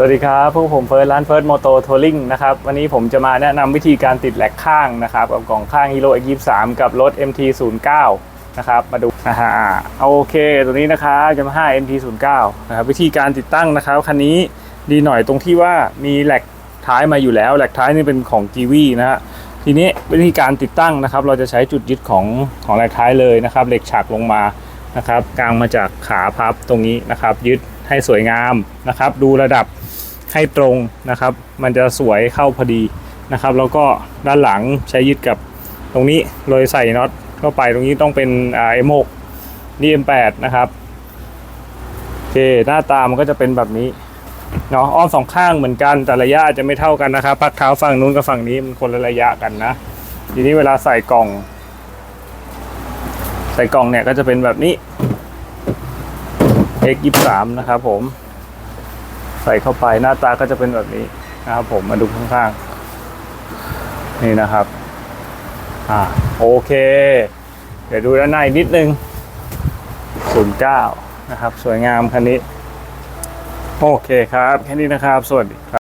สวัสดีครับพวกผมเฟิร์สร้านเฟิร์สมอโตทัวริงนะครับวันนี้ผมจะมาแนะนำวิธีการติดแหลกข้างนะครับกับกล่องข้าง Hero X23 กับรถ MT09 นะครับมาดูอ่าฮะโอเคตัวนี้นะครับจะมา MT09 นะครับวิธีการติดตั้งนะครับคันนี้ดีหน่อยตรงที่ว่ามีแหลกท้ายมาอยู่แล้วแหลกท้ายนี่เป็นของ g ีวีนะฮะทีนี้วิธีการติดตั้งนะครับ เราจะใช้จุดยึดของของแหลกท้ายเลยนะครับเหล็กฉากลงมานะครับกลางมาจากขาพับตรงนี้นะครับ ยึดให้สวยงามนะครับ ดูระดับ ให้ตรงนะครับ มันจะสวยเข้าพอดีนะครับ แล้วก็ด้านหลังใช้ยึดกับตรงนี้โดยใส่น็อตเข้าไปตรงนี้ต้องเป็นอ่า M6 นี่ M8 นะครับโอเคหน้าตามันก็จะเป็นแบบนี้เนาะอ้อมสองข้างเหมือนกันแต่ระยะอาจจะไม่เท่ากันนะครับพักเท้าฝั่งนู้นกับฝั่งนี้มันคนละระยะกันนะ ทีนี้เวลาใส่กล่อง ใส่กล่องเนี่ยก็จะเป็นแบบนี้ X23 นะครับผม ส่เข้าไปหน้าตาก็จะเป็นแบบนี้นะครับผมมาดูข้างๆ นี่นะครับ อ่าโอเค เดี๋ยวดูด้านในนิดนึง 09 นะครับ สวยงามคันนี้ โอเคครับ แค่นี้นะครับ สวัสดีครับ